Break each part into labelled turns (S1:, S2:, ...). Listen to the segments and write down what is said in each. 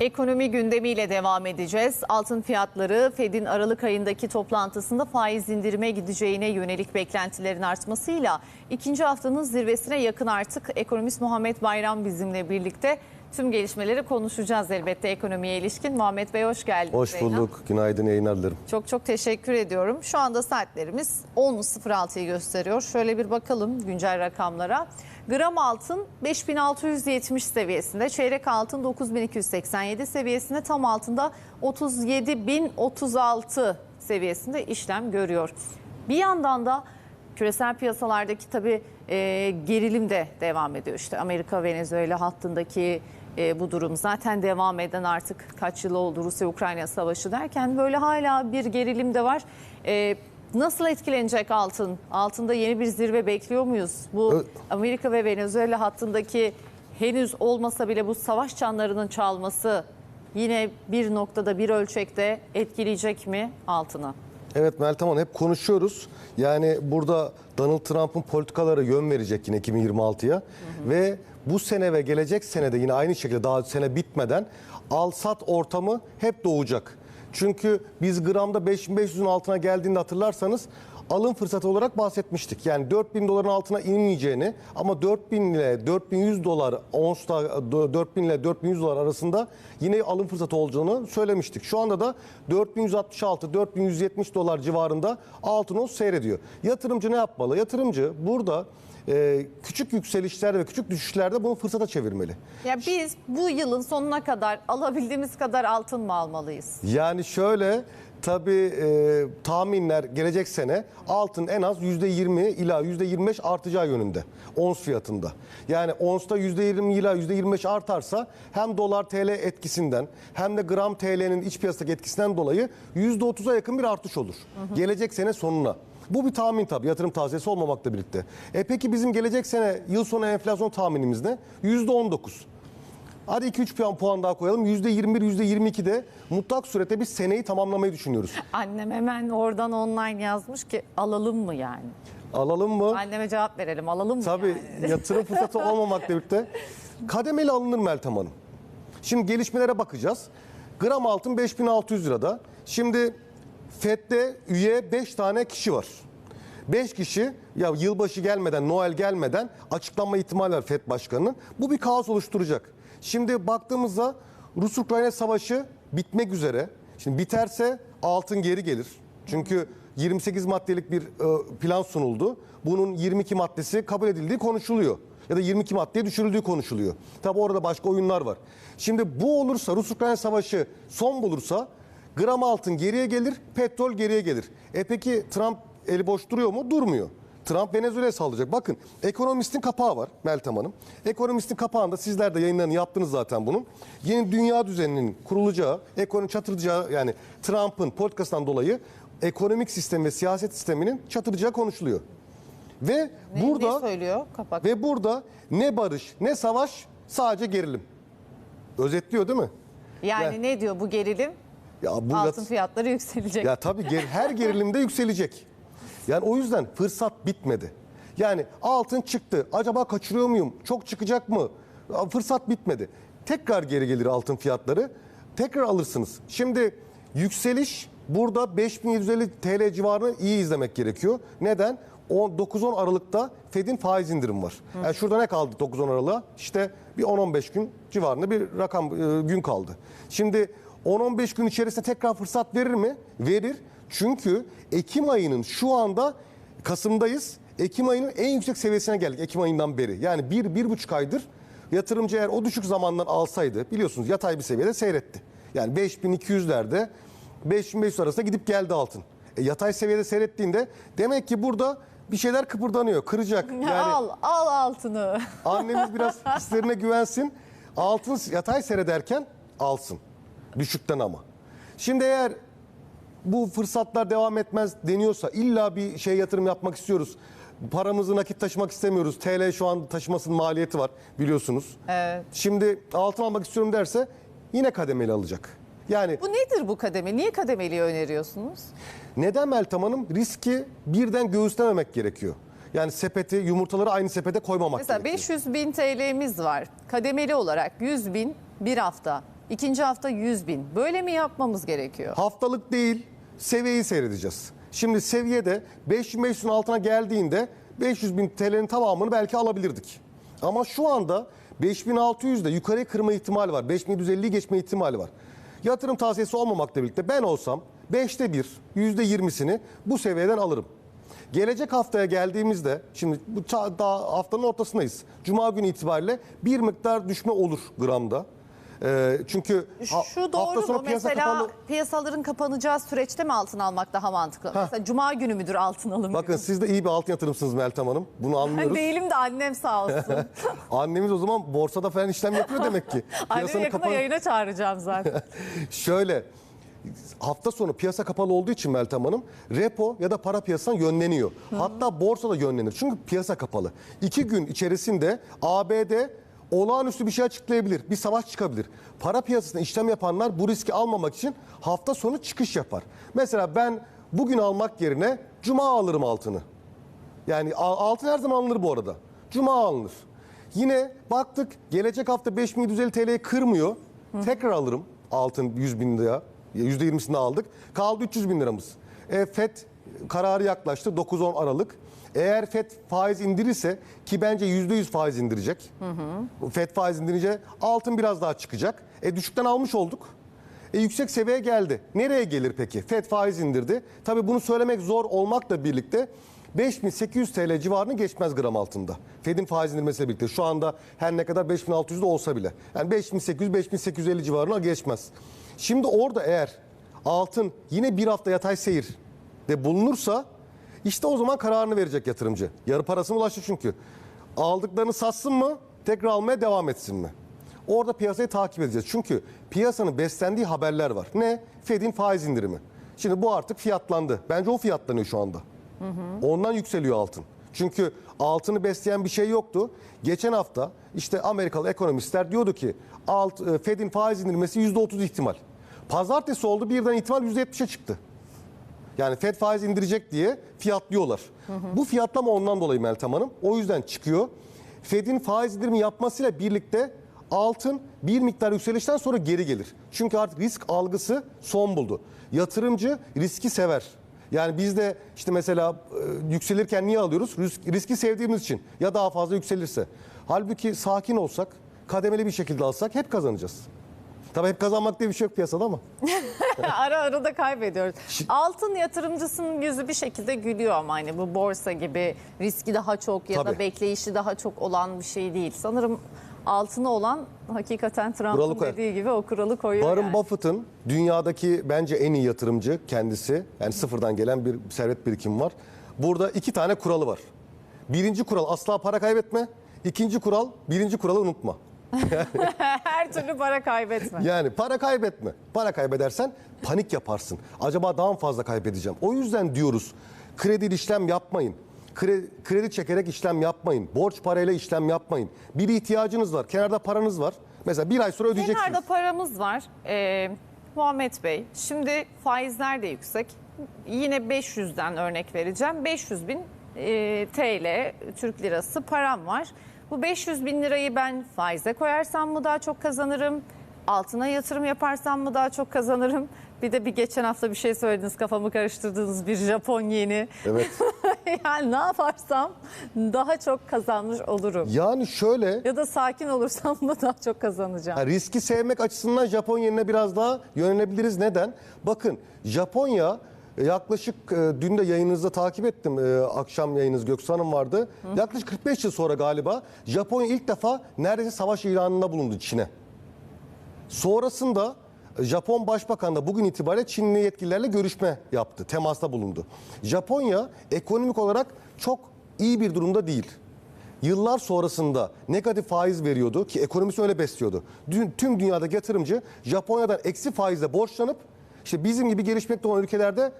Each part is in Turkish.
S1: Ekonomi gündemiyle devam edeceğiz. Altın fiyatları Fed'in Aralık ayındaki toplantısında faiz indirime gideceğine yönelik beklentilerin artmasıyla ikinci haftanın zirvesine yakın artık. Ekonomist Muhammed Bayram bizimle birlikte tüm gelişmeleri konuşacağız elbette ekonomiye ilişkin. Muhammed Bey hoş geldiniz.
S2: Hoş bulduk. Günaydın yayınlar dilerim.
S1: Çok çok teşekkür ediyorum. Şu anda saatlerimiz 10.06'yı gösteriyor. Şöyle bir bakalım güncel rakamlara. Gram altın 5670 seviyesinde, çeyrek altın 9287 seviyesinde, tam altında 37036 seviyesinde işlem görüyor. Bir yandan da küresel piyasalardaki tabii e, gerilim de devam ediyor. İşte Amerika Venezuela hattındaki e, bu durum zaten devam eden artık kaç yıl oldu Rusya-Ukrayna savaşı derken böyle hala bir gerilim de var. E, nasıl etkilenecek altın? Altında yeni bir zirve bekliyor muyuz? Bu Amerika ve Venezuela hattındaki henüz olmasa bile bu savaş çanlarının çalması yine bir noktada bir ölçekte etkileyecek mi altını?
S2: Evet Meltem Hanım hep konuşuyoruz. Yani burada Donald Trump'ın politikaları yön verecek yine 2026'ya. Ve bu sene ve gelecek sene de yine aynı şekilde daha sene bitmeden al-sat ortamı hep doğacak. Çünkü biz gramda 5500'ün altına geldiğinde hatırlarsanız alım fırsatı olarak bahsetmiştik. Yani 4000 doların altına inmeyeceğini ama 4000 ile 4100 dolar onsta 4000 ile 4100 dolar arasında yine alım fırsatı olacağını söylemiştik. Şu anda da 4166 4170 dolar civarında altın ons seyrediyor. Yatırımcı ne yapmalı? Yatırımcı burada e, küçük yükselişler ve küçük düşüşlerde bunu fırsata çevirmeli.
S1: Ya biz bu yılın sonuna kadar alabildiğimiz kadar altın mı almalıyız?
S2: Yani şöyle tabii e, tahminler gelecek sene altın en az %20 ila %25 artacağı yönünde ons fiyatında. Yani onsta %20 ila %25 artarsa hem dolar TL etkisinden hem de gram TL'nin iç piyasadaki etkisinden dolayı %30'a yakın bir artış olur. Gelecek sene sonuna. Bu bir tahmin tabii yatırım tavsiyesi olmamakla birlikte. E peki bizim gelecek sene yıl sonu enflasyon tahminimiz ne? %19. Hadi 2-3 puan, puan daha koyalım. %21, %22'de mutlak surette biz seneyi tamamlamayı düşünüyoruz.
S1: Annem hemen oradan online yazmış ki alalım mı yani?
S2: Alalım mı?
S1: Anneme cevap verelim alalım mı
S2: Tabii
S1: yani?
S2: yatırım fırsatı olmamakla birlikte kademeli alınır Meltem Hanım. Şimdi gelişmelere bakacağız. Gram altın 5600 lirada. Şimdi FED'de üye 5 tane kişi var. 5 kişi ya yılbaşı gelmeden, Noel gelmeden açıklanma ihtimali var FED Başkanı'nın. Bu bir kaos oluşturacak. Şimdi baktığımızda Rus-Ukrayna savaşı bitmek üzere. Şimdi biterse altın geri gelir. Çünkü 28 maddelik bir e, plan sunuldu. Bunun 22 maddesi kabul edildiği konuşuluyor. Ya da 22 maddeye düşürüldüğü konuşuluyor. Tabi orada başka oyunlar var. Şimdi bu olursa Rus-Ukrayna savaşı son bulursa gram altın geriye gelir, petrol geriye gelir. E peki Trump eli boş duruyor mu? Durmuyor. Trump Venezuela'ya saldıracak. Bakın ekonomistin kapağı var Meltem Hanım. Ekonomistin kapağında sizler de yayınlarını yaptınız zaten bunun. Yeni dünya düzeninin kurulacağı, ekonomi çatırdacağı yani Trump'ın politikasından dolayı ekonomik sistem ve siyaset sisteminin çatırdacağı konuşuluyor. Ve
S1: Ne,
S2: burada
S1: ne söylüyor kapak?
S2: ve burada ne barış ne savaş sadece gerilim. Özetliyor değil mi?
S1: yani
S2: ya-
S1: ne diyor bu gerilim?
S2: Ya bu
S1: Altın fiyatları yükselecek.
S2: Ya tabii ger- her gerilimde yükselecek. Yani o yüzden fırsat bitmedi. Yani altın çıktı. Acaba kaçırıyor muyum? Çok çıkacak mı? Fırsat bitmedi. Tekrar geri gelir altın fiyatları. Tekrar alırsınız. Şimdi yükseliş burada 5750 TL civarını iyi izlemek gerekiyor. Neden? 9-10 Aralık'ta Fed'in faiz indirim var. Yani şurada ne kaldı 9-10 Aralık'a? İşte bir 10-15 gün civarında bir rakam e, gün kaldı. Şimdi 10-15 gün içerisinde tekrar fırsat verir mi? Verir. Çünkü Ekim ayının şu anda Kasım'dayız. Ekim ayının en yüksek seviyesine geldik Ekim ayından beri. Yani bir, bir buçuk aydır yatırımcı eğer o düşük zamandan alsaydı biliyorsunuz yatay bir seviyede seyretti. Yani 5200'lerde 5500 arasında gidip geldi altın. E, yatay seviyede seyrettiğinde demek ki burada bir şeyler kıpırdanıyor, kıracak. Yani
S1: al al altını.
S2: annemiz biraz hislerine güvensin. Altın yatay seyrederken alsın. Düşükten ama. Şimdi eğer bu fırsatlar devam etmez deniyorsa illa bir şey yatırım yapmak istiyoruz. Paramızı nakit taşımak istemiyoruz. TL şu an taşımasının maliyeti var biliyorsunuz.
S1: Evet.
S2: Şimdi altın almak istiyorum derse yine kademeli alacak. Yani
S1: Bu nedir bu kademe? Niye kademeli öneriyorsunuz?
S2: neden Meltem Hanım? Riski birden göğüslememek gerekiyor. Yani sepeti, yumurtaları aynı sepete koymamak
S1: Mesela
S2: gerekiyor.
S1: 500 bin TL'miz var. Kademeli olarak 100 bin bir hafta. İkinci hafta 100 bin. Böyle mi yapmamız gerekiyor?
S2: Haftalık değil, seviyeyi seyredeceğiz. Şimdi seviyede 5500'ün altına geldiğinde 500 bin TL'nin tamamını belki alabilirdik. Ama şu anda 5600'de yukarıya kırma ihtimali var. 5750'yi geçme ihtimali var. Yatırım tavsiyesi olmamakla birlikte ben olsam 5'te 1, %20'sini bu seviyeden alırım. Gelecek haftaya geldiğimizde, şimdi bu daha haftanın ortasındayız. Cuma günü itibariyle bir miktar düşme olur gramda. Ee, çünkü ha-
S1: Şu
S2: hafta
S1: doğru
S2: sonu
S1: mu?
S2: piyasa
S1: Mesela
S2: kapalı-
S1: piyasaların kapanacağı süreçte mi altın almak daha mantıklı? Mesela cuma günü müdür altın alımı?
S2: Bakın siz de iyi bir altın yatırımsınız Meltem Hanım. Bunu anlıyoruz.
S1: değilim de annem sağ olsun.
S2: Annemiz o zaman borsada falan işlem yapıyor demek ki.
S1: Annemi yakında
S2: kapalı-
S1: yayına çağıracağım zaten.
S2: Şöyle hafta sonu piyasa kapalı olduğu için Meltem Hanım repo ya da para piyasasına yönleniyor. Hatta borsada yönlenir. Çünkü piyasa kapalı. İki gün içerisinde ABD olağanüstü bir şey açıklayabilir. Bir savaş çıkabilir. Para piyasasında işlem yapanlar bu riski almamak için hafta sonu çıkış yapar. Mesela ben bugün almak yerine cuma alırım altını. Yani al- altın her zaman alınır bu arada. Cuma alınır. Yine baktık gelecek hafta 5750 TL'yi kırmıyor. Tekrar alırım altın 100 bin lira. %20'sini aldık. Kaldı 300 bin liramız. E, FED kararı yaklaştı 9-10 Aralık. Eğer FED faiz indirirse ki bence %100 faiz indirecek. FED faiz indirince altın biraz daha çıkacak. E düşükten almış olduk. E, yüksek seviyeye geldi. Nereye gelir peki? FED faiz indirdi. Tabii bunu söylemek zor olmakla birlikte 5800 TL civarını geçmez gram altında. Fed'in faiz indirmesiyle birlikte şu anda her ne kadar 5600 de olsa bile. Yani 5800-5850 civarına geçmez. Şimdi orada eğer altın yine bir hafta yatay seyir de bulunursa işte o zaman kararını verecek yatırımcı. Yarı parasına ulaştı çünkü. Aldıklarını satsın mı tekrar almaya devam etsin mi? Orada piyasayı takip edeceğiz. Çünkü piyasanın beslendiği haberler var. Ne? Fed'in faiz indirimi. Şimdi bu artık fiyatlandı. Bence o fiyatlanıyor şu anda. Ondan yükseliyor altın. Çünkü altını besleyen bir şey yoktu. Geçen hafta işte Amerikalı ekonomistler diyordu ki alt, e, Fed'in faiz indirmesi %30 ihtimal. Pazartesi oldu birden ihtimal %70'e çıktı. Yani Fed faiz indirecek diye fiyatlıyorlar. Bu fiyatlama ondan dolayı Meltem Hanım. O yüzden çıkıyor. Fed'in faiz indirimi yapmasıyla birlikte altın bir miktar yükselişten sonra geri gelir. Çünkü artık risk algısı son buldu. Yatırımcı riski sever. Yani biz de işte mesela e, yükselirken niye alıyoruz? Risk, riski sevdiğimiz için ya daha fazla yükselirse. Halbuki sakin olsak, kademeli bir şekilde alsak hep kazanacağız. Tabii hep kazanmak diye bir şey yok piyasada ama.
S1: ara ara da kaybediyoruz. Altın yatırımcısının yüzü bir şekilde gülüyor ama hani bu borsa gibi riski daha çok ya da
S2: Tabii.
S1: bekleyişi daha çok olan bir şey değil. Sanırım altına olan hakikaten
S2: Kuralı
S1: Trump'ın
S2: koyar.
S1: dediği gibi o kuralı koyuyor.
S2: Warren
S1: yani.
S2: Buffett'ın dünyadaki bence en iyi yatırımcı kendisi. Yani sıfırdan gelen bir servet birikimi var. Burada iki tane kuralı var. Birinci kural asla para kaybetme. İkinci kural birinci kuralı unutma.
S1: Her türlü para kaybetme.
S2: Yani para kaybetme. Para kaybedersen panik yaparsın. Acaba daha mı fazla kaybedeceğim? O yüzden diyoruz kredi işlem yapmayın. Kredi, kredi çekerek işlem yapmayın. Borç parayla işlem yapmayın. Bir ihtiyacınız var. Kenarda paranız var. Mesela bir ay sonra ödeyeceksiniz.
S1: Kenarda paramız var. Ee, Muhammed Bey, şimdi faizler de yüksek. Yine 500'den örnek vereceğim. 500 bin e, TL, Türk lirası param var. Bu 500 bin lirayı ben faize koyarsam mı daha çok kazanırım? Altına yatırım yaparsam mı daha çok kazanırım? Bir de bir geçen hafta bir şey söylediniz kafamı karıştırdığınız bir Japon yeni.
S2: Evet.
S1: yani ne yaparsam daha çok kazanmış olurum.
S2: Yani şöyle
S1: Ya da sakin olursam mı daha çok kazanacağım?
S2: Ha, riski sevmek açısından Japon yerine biraz daha yönelebiliriz. Neden? Bakın Japonya yaklaşık e, dün de yayınınızda takip ettim. e, akşam yayınınız Göksu vardı. Yaklaşık 45 yıl sonra galiba Japonya ilk defa neredeyse savaş ilanında bulundu Çin'e. Sonrasında e, Japon Başbakan da bugün itibariyle Çinli yetkililerle görüşme yaptı, temasta bulundu. Japonya ekonomik olarak çok iyi bir durumda değil. Yıllar sonrasında negatif faiz veriyordu ki ekonomisi öyle besliyordu. Dün, tüm dünyadaki yatırımcı Japonya'dan eksi faizle borçlanıp işte bizim gibi gelişmekte olan ülkelerde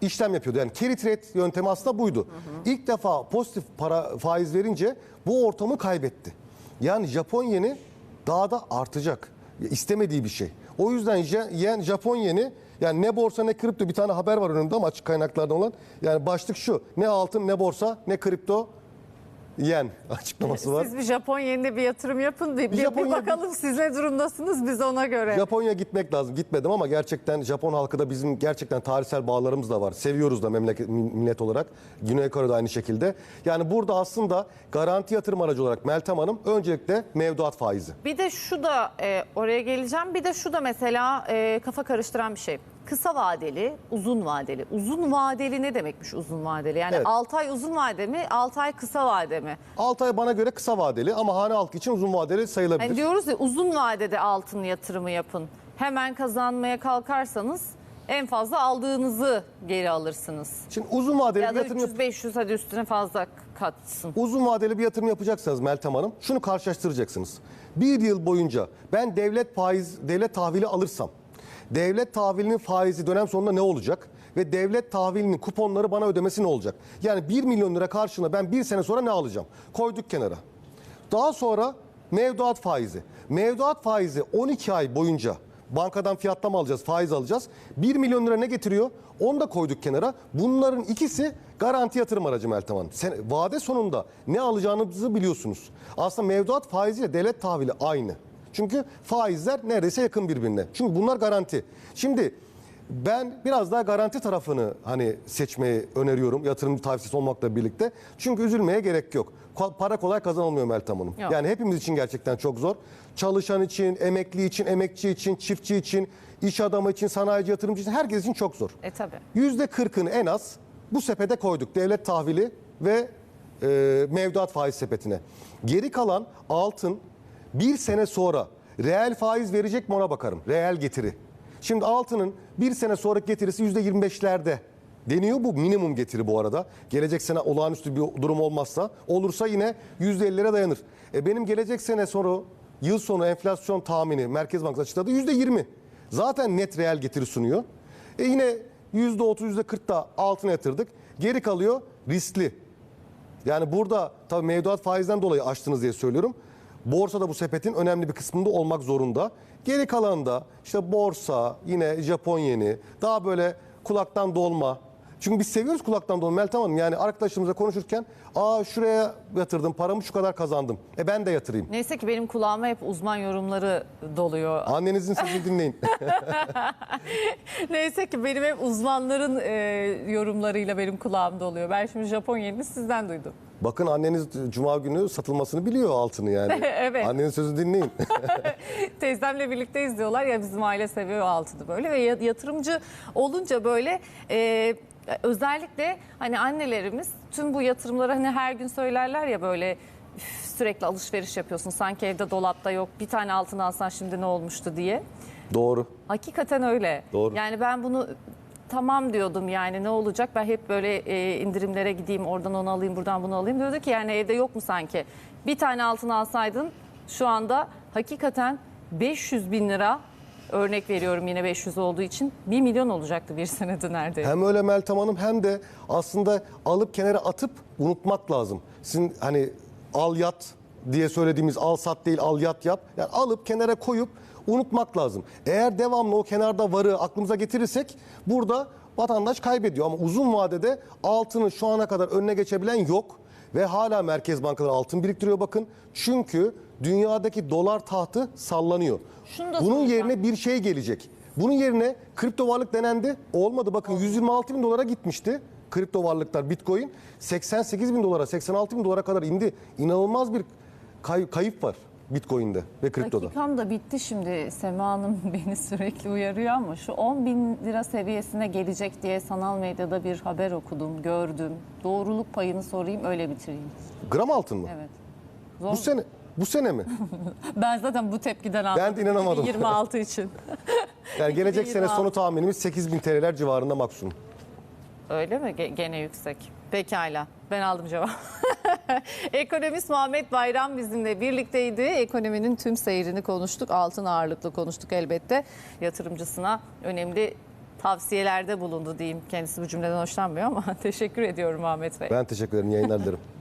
S2: işlem yapıyordu. Yani carry trade yöntemi aslında buydu. İlk defa pozitif para faiz verince bu ortamı kaybetti. Yani Japon yeni daha da artacak. İstemediği bir şey. O yüzden yen Japon yeni yani ne borsa ne kripto bir tane haber var önümde ama açık kaynaklardan olan. Yani başlık şu. Ne altın ne borsa ne kripto yen açıklaması var.
S1: Siz bir Japon yenine bir yatırım yapın. Bir, bir, bir
S2: Japonya-
S1: bakalım siz ne durumdasınız biz ona göre.
S2: Japonya gitmek lazım. Gitmedim ama gerçekten Japon halkı da bizim gerçekten tarihsel bağlarımız da var. Seviyoruz da memleket millet olarak. Güney Kore'de aynı şekilde. Yani burada aslında garanti yatırım aracı olarak Meltem Hanım öncelikle mevduat faizi.
S1: Bir de şu da e, oraya geleceğim. Bir de şu da mesela e, kafa karıştıran bir şey. Kısa vadeli, uzun vadeli. Uzun vadeli ne demekmiş uzun vadeli? Yani
S2: Evet.
S1: 6 ay uzun vade mi, 6 ay kısa vade mi?
S2: 6 ay bana göre kısa vadeli ama hane halkı için uzun vadeli sayılabilir.
S1: Hani diyoruz ya uzun vadede altın yatırımı yapın. Hemen kazanmaya kalkarsanız en fazla aldığınızı geri alırsınız.
S2: Şimdi uzun vadeli
S1: Ya
S2: bir
S1: da
S2: yatırım yap-
S1: 300-500 hadi üstüne fazla katsın.
S2: Uzun vadeli bir yatırım yapacaksanız Meltem Hanım şunu karşılaştıracaksınız. Bir yıl boyunca ben devlet faiz, devlet tahvili alırsam devlet tahvilinin faizi dönem sonunda ne olacak? Ve devlet tahvilinin kuponları bana ödemesi ne olacak? Yani 1 milyon lira karşılığında ben bir sene sonra ne alacağım? Koyduk kenara. Daha sonra mevduat faizi. Mevduat faizi 12 ay boyunca bankadan fiyatlama alacağız, faiz alacağız. 1 milyon lira ne getiriyor? Onu da koyduk kenara. Bunların ikisi garanti yatırım aracı Meltem Hanım. Sen, vade sonunda ne alacağınızı biliyorsunuz. Aslında mevduat faiziyle devlet tahvili aynı. Çünkü faizler neredeyse yakın birbirine. Çünkü bunlar garanti. Şimdi ben biraz daha garanti tarafını hani seçmeyi öneriyorum yatırımcı tavsiyesi olmakla birlikte. Çünkü üzülmeye gerek yok. Para kolay kazanılmıyor Meltem Hanım.
S1: Yok.
S2: Yani hepimiz için gerçekten çok zor. Çalışan için, emekli için, emekçi için, çiftçi için, iş adamı için, sanayici, yatırımcı için herkes için çok zor.
S1: E tabi.
S2: Yüzde kırkını en az bu sepete koyduk. Devlet tahvili ve e, mevduat faiz sepetine. Geri kalan altın bir sene sonra reel faiz verecek mi ona bakarım. Reel getiri. Şimdi altının bir sene sonraki getirisi yüzde yirmi beşlerde deniyor. Bu minimum getiri bu arada. Gelecek sene olağanüstü bir durum olmazsa olursa yine yüzde ellilere dayanır. E benim gelecek sene sonra yıl sonu enflasyon tahmini Merkez Bankası açıkladı yüzde yirmi. Zaten net reel getiri sunuyor. E yine %30, %40 da altına yatırdık. Geri kalıyor riskli. Yani burada tabii mevduat faizden dolayı açtınız diye söylüyorum. Borsa da bu sepetin önemli bir kısmında olmak zorunda. Geri kalanında işte borsa, yine Japon yeni, daha böyle kulaktan dolma. Çünkü biz seviyoruz kulaktan dolma Meltem Hanım. Yani arkadaşlarımızla konuşurken aa şuraya yatırdım paramı şu kadar kazandım. E ben de yatırayım.
S1: Neyse ki benim kulağıma hep uzman yorumları doluyor.
S2: Annenizin sözünü dinleyin.
S1: Neyse ki benim hep uzmanların e, yorumlarıyla benim kulağımda oluyor. Ben şimdi Japon yenini sizden duydum.
S2: Bakın anneniz cuma günü satılmasını biliyor altını yani.
S1: Evet.
S2: Annenin sözünü dinleyin.
S1: Teyzemle birlikte izliyorlar ya bizim aile seviyor altını böyle ve ya- yatırımcı olunca böyle e, özellikle hani annelerimiz tüm bu yatırımları hani her gün söylerler ya böyle "Üf, sürekli alışveriş yapıyorsun sanki evde dolapta yok bir tane altın alsan şimdi ne olmuştu diye.
S2: Doğru.
S1: Hakikaten öyle.
S2: Doğru.
S1: Yani ben bunu tamam diyordum yani ne olacak ben hep böyle e, indirimlere gideyim oradan onu alayım buradan bunu alayım diyordu ki yani evde yok mu sanki bir tane altın alsaydın şu anda hakikaten 500 bin lira örnek veriyorum yine 500 olduğu için 1 milyon olacaktı bir senede neredeyse.
S2: Hem öyle Meltem Hanım hem de aslında alıp kenara atıp unutmak lazım. Sizin hani al yat diye söylediğimiz al sat değil al yat yap. Yani alıp kenara koyup unutmak lazım. Eğer devamlı o kenarda varı aklımıza getirirsek burada vatandaş kaybediyor. Ama uzun vadede altının şu ana kadar önüne geçebilen yok. Ve hala merkez bankaları altın biriktiriyor bakın. Çünkü dünyadaki dolar tahtı sallanıyor. Bunun yerine bir şey gelecek. Bunun yerine kripto varlık denendi. Olmadı bakın 126 bin dolara gitmişti. Kripto varlıklar Bitcoin 88 bin dolara 86 bin dolara kadar indi. İnanılmaz bir kay- kayıp var Bitcoin'de ve kriptoda.
S1: Dakikam da bitti şimdi Sema Hanım beni sürekli uyarıyor ama şu 10 bin lira seviyesine gelecek diye sanal medyada bir haber okudum, gördüm. Doğruluk payını sorayım öyle bitireyim.
S2: Gram altın mı?
S1: Evet. Zor
S2: Bu sene bu sene mi?
S1: Ben zaten bu tepkiden anladım.
S2: Ben de inanamadım.
S1: 26 için.
S2: Yani gelecek sene
S1: 2026.
S2: sonu tahminimiz 8 bin TL'ler civarında maksimum.
S1: Öyle mi? Ge- Gene yüksek. Pekala. Ben aldım cevap. Ekonomist Muhammed Bayram bizimle birlikteydi. Ekonominin tüm seyrini konuştuk. Altın ağırlıklı konuştuk elbette. Yatırımcısına önemli tavsiyelerde bulundu diyeyim. Kendisi bu cümleden hoşlanmıyor ama teşekkür ediyorum Muhammed Bey.
S2: Ben teşekkür ederim. Yayınlar dilerim.